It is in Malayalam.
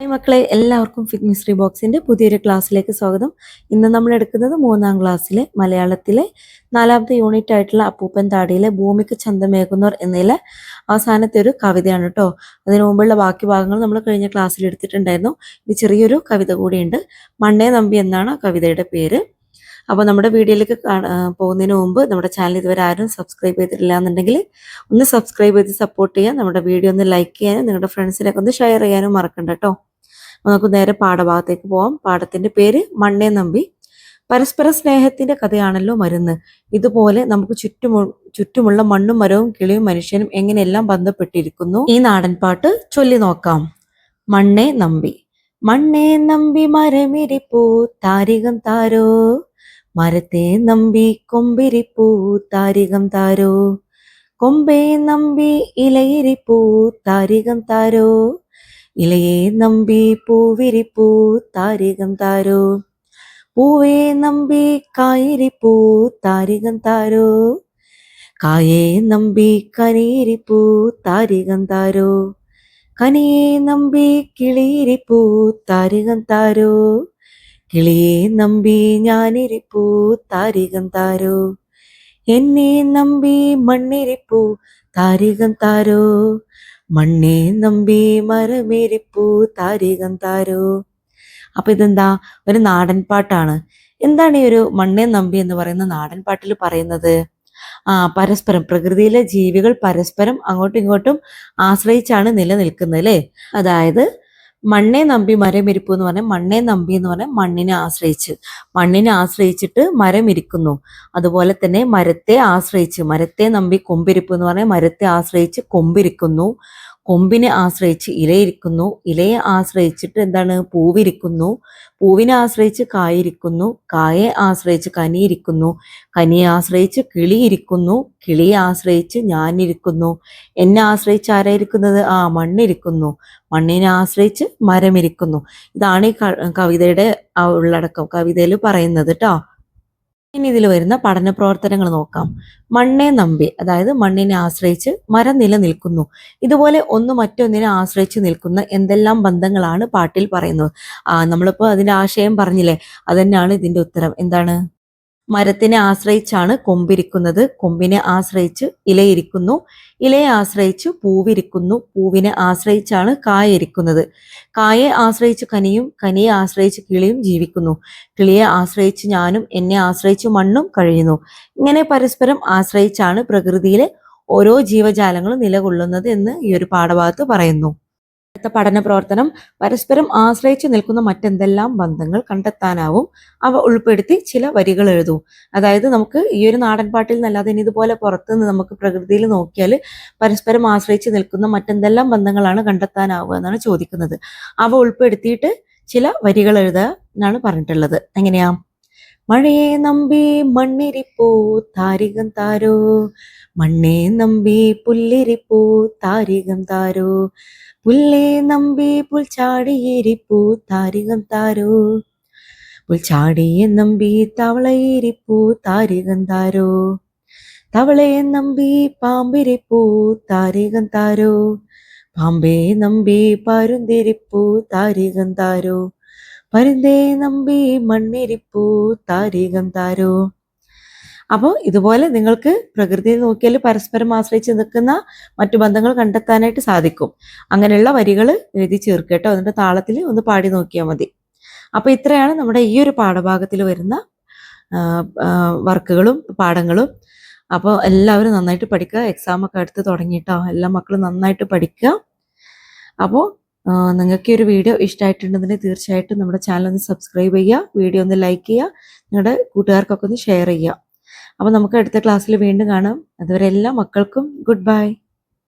ഹായ് മക്കളെ എല്ലാവർക്കും ഫിറ്റ് മിസ്റ്ററി ബോക്സിന്റെ പുതിയൊരു ക്ലാസ്സിലേക്ക് സ്വാഗതം. ഇന്ന് നമ്മൾ എടുക്കുന്നത് മൂന്നാം ക്ലാസ്സിലെ മലയാളത്തിലെ നാലാമത്തെ യൂണിറ്റ് ആയിട്ടുള്ള അപ്പൂപ്പൻ താടിയിലെ ഭൂമിക്ക് ചന്തമേകുന്നവർ എന്നതിലെ അവസാനത്തെ ഒരു കവിതയാണ് കേട്ടോ അതിനു മുമ്പുള്ള ബാക്കി ഭാഗങ്ങൾ നമ്മൾ കഴിഞ്ഞ ക്ലാസ്സിൽ എടുത്തിട്ടുണ്ടായിരുന്നു. ഇത് ചെറിയൊരു കവിത കൂടിയുണ്ട്. മണ്ണേ നമ്പി എന്നാണ് കവിതയുടെ പേര്. അപ്പോൾ നമ്മുടെ വീഡിയോയിലേക്ക് പോകുന്നതിന് മുമ്പ് നമ്മുടെ ചാനൽ ഇതുവരെ ആരും സബ്സ്ക്രൈബ് ചെയ്തിട്ടില്ല എന്നുണ്ടെങ്കിൽ ഒന്ന് സബ്സ്ക്രൈബ് ചെയ്ത് സപ്പോർട്ട് ചെയ്യാൻ നമ്മുടെ വീഡിയോ ഒന്ന് ലൈക്ക് ചെയ്യാനും നിങ്ങളുടെ ഫ്രണ്ട്സിനൊക്കെ ഒന്ന് ഷെയർ ചെയ്യാനും മറക്കണ്ട കേട്ടോ നമുക്ക് നേരെ പാഠഭാഗത്തേക്ക് പോവാം. പാഠത്തിന്റെ പേര് മണ്ണേ നമ്പി. പരസ്പര സ്നേഹത്തിന്റെ കഥയാണല്ലോ മരുന്ന്. ഇതുപോലെ നമുക്ക് ചുറ്റുമു ചുറ്റുമുള്ള മണ്ണും മരവും കിളിയും മനുഷ്യനും എങ്ങനെയെല്ലാം ബന്ധപ്പെട്ടിരിക്കുന്നു? ഈ നാടൻ പാട്ട് ചൊല്ലി നോക്കാം. മണ്ണേ നമ്പി. മണ്ണേ നമ്പി മരമിരിപ്പൂ താരികം താരോ? മരത്തെ നമ്പി കൊമ്പിരിപ്പൂ താരികം താരോ? കൊമ്പേ നമ്പി ഇലയിരിപ്പൂ താരികം താരോ? ഇലയെ നമ്പി പൂവിരിപ്പൂ താരികം താരോ? പൂവേ നമ്പി കായിരിപ്പൂ താരികം താരോ? കായേ നമ്പി കനീരിപ്പൂ താരികം താരോ? കനിയെ നമ്പി കിളിയിരിപ്പൂ താരികം താരോ? കിളിയെ നമ്പി ഞാനിരിപ്പൂ താരികം താരോ? എന്നെ നമ്പി മണ്ണിരിപ്പൂ താരികം താരോ? മണ്ണെ നമ്പി മരമേരിപ്പൂ താരികം താരോ? അപ്പൊ ഇതെന്താ? ഒരു നാടൻ പാട്ടാണ്. എന്താണ് ഈ ഒരു മണ്ണെ നമ്പി എന്ന് പറയുന്ന നാടൻ പാട്ടിൽ പറയുന്നത്? പരസ്പരം പ്രകൃതിയിലെ ജീവികൾ പരസ്പരം അങ്ങോട്ടും ഇങ്ങോട്ടും ആശ്രയിച്ചാണ് നിലനിൽക്കുന്നത് അല്ലേ? അതായത് മണ്ണെ നമ്പി മരം ഇരിപ്പു എന്ന് പറഞ്ഞാൽ മണ്ണെ നമ്പി എന്ന് പറഞ്ഞാൽ മണ്ണിനെ ആശ്രയിച്ച്. മണ്ണിനെ ആശ്രയിച്ചിട്ട് മരം ഇരിക്കുന്നു. അതുപോലെ തന്നെ മരത്തെ ആശ്രയിച്ച് മരത്തെ നമ്പി കൊമ്പിരിപ്പ് എന്ന് പറഞ്ഞാൽ മരത്തെ ആശ്രയിച്ച് കൊമ്പിരിക്കുന്നു. കൊമ്പിനെ ആശ്രയിച്ച് ഇലയിരിക്കുന്നു. ഇലയെ ആശ്രയിച്ചിട്ട് എന്താണ്? പൂവിരിക്കുന്നു. പൂവിനെ ആശ്രയിച്ച് കായിരിക്കുന്നു. കായെ ആശ്രയിച്ച് കനിയിരിക്കുന്നു. കനിയെ ആശ്രയിച്ച് കിളിയിരിക്കുന്നു. കിളിയെ ആശ്രയിച്ച് ഞാനിരിക്കുന്നു. എന്നെ ആശ്രയിച്ച് ആരായിരിക്കുന്നത്? ആ മണ്ണിരിക്കുന്നു. മണ്ണിനെ ആശ്രയിച്ച് മരമിരിക്കുന്നു. ഇതാണ് ഈ കവിതയുടെ ഉള്ളടക്കം. കവിതയിൽ പറയുന്നത് കേട്ടോ ഇനി ഇതിൽ വരുന്ന പഠന പ്രവർത്തനങ്ങൾ നോക്കാം. മണ്ണെ നമ്പി അതായത് മണ്ണിനെ ആശ്രയിച്ച് മരം നിലനിൽക്കുന്നു. ഇതുപോലെ ഒന്ന് മറ്റൊന്നിനെ ആശ്രയിച്ച് നിൽക്കുന്ന എന്തെല്ലാം ബന്ധങ്ങളാണ് പാട്ടിൽ പറയുന്നത്? ആ നമ്മളിപ്പോ അതിന്റെ ആശയം പറഞ്ഞില്ലേ? അതന്നെയാണ് ഇതിന്റെ ഉത്തരം. എന്താണ്? മരത്തിനെ ആശ്രയിച്ചാണ് കൊമ്പിരിക്കുന്നത്. കൊമ്പിനെ ആശ്രയിച്ച് ഇലയിരിക്കുന്നു. ഇലയെ ആശ്രയിച്ച് പൂവിരിക്കുന്നു. പൂവിനെ ആശ്രയിച്ചാണ് കായിരിക്കുന്നത് കായെ ആശ്രയിച്ച് കനിയും കനിയെ ആശ്രയിച്ച് കിളിയും ജീവിക്കുന്നു. കിളിയെ ആശ്രയിച്ച് ഞാനും എന്നെ ആശ്രയിച്ച് മണ്ണും കഴിയുന്നു. ഇങ്ങനെ പരസ്പരം ആശ്രയിച്ചാണ് പ്രകൃതിയിലെ ഓരോ ജീവജാലങ്ങളും നിലകൊള്ളുന്നത് എന്ന് ഈ ഒരു പാഠഭാഗത്ത് പറയുന്നു. അടുത്ത പഠന പ്രവർത്തനം പരസ്പരം ആശ്രയിച്ചു നിൽക്കുന്ന മറ്റെന്തെല്ലാം ബന്ധങ്ങൾ കണ്ടെത്താനാവും അവ ഉൾപ്പെടുത്തി ചില വരികൾ എഴുതും. അതായത് നമുക്ക് ഈ ഒരു നാടൻ പാട്ടിൽ നിന്നല്ലാതെ ഇനി ഇതുപോലെ പുറത്തുനിന്ന് നമുക്ക് പ്രകൃതിയിൽ നോക്കിയാൽ പരസ്പരം ആശ്രയിച്ച് നിൽക്കുന്ന മറ്റെന്തെല്ലാം ബന്ധങ്ങളാണ് കണ്ടെത്താനാവുക എന്നാണ് ചോദിക്കുന്നത്. അവ ഉൾപ്പെടുത്തിയിട്ട് ചില വരികൾ എഴുതുക എന്നാണ് പറഞ്ഞിട്ടുള്ളത്. എങ്ങനെയാ? മഴയെ നമ്പി മണ്ണിരിപ്പൂ താരികം താരോ. മണ്ണെ നമ്പി പുല്ലിരിപ്പൂ താരികം താരോ. പുല്ലേ നമ്പി പുൽച്ചാടിയിരിപ്പൂ താരികം താരോ. പുൽച്ചാടിയെ നമ്പി തവളയിരിപ്പൂ താരികം താരോ. തവളയെ നമ്പി പാമ്പിരിപ്പൂ താരികം താരോ. പാമ്പേ നമ്പി പരുന്തിരിപ്പൂ താരികം താരോ. പരുന്തേ നമ്പി മണ്ണിരിപ്പൂ താരീകം താരോ. അപ്പോൾ ഇതുപോലെ നിങ്ങൾക്ക് പ്രകൃതിയെ നോക്കിയാൽ പരസ്പരം ആശ്രയിച്ച് നിൽക്കുന്ന മറ്റു ബന്ധങ്ങൾ കണ്ടെത്താനായിട്ട് സാധിക്കും. അങ്ങനെയുള്ള വരികൾ എഴുതി ചേർക്കട്ടോ എന്നിട്ട് താളത്തിൽ ഒന്ന് പാടി നോക്കിയാൽ മതി. അപ്പോൾ ഇത്രയാണ് നമ്മുടെ ഈ ഒരു പാഠഭാഗത്തിൽ വരുന്ന വർക്കുകളും പാഠങ്ങളും. അപ്പോൾ എല്ലാവരും നന്നായിട്ട് പഠിക്കുക. എക്സാം ഒക്കെ അടുത്ത് തുടങ്ങിയിട്ടോ എല്ലാ മക്കളും നന്നായിട്ട് പഠിക്കുക. അപ്പോൾ നിങ്ങൾക്ക് ഒരു വീഡിയോ ഇഷ്ടമായിട്ടുണ്ടെങ്കിൽ തീർച്ചയായിട്ടും നമ്മുടെ ചാനൽ ഒന്ന് സബ്സ്ക്രൈബ് ചെയ്യുക വീഡിയോ ഒന്ന് ലൈക്ക് ചെയ്യുക നിങ്ങളുടെ കൂട്ടുകാർക്കൊക്കെ ഒന്ന് ഷെയർ ചെയ്യുക. അപ്പോൾ നമുക്ക് അടുത്ത ക്ലാസ്സിൽ വീണ്ടും കാണാം. അതുവരെ എല്ലാ മക്കൾക്കും ഗുഡ് ബൈ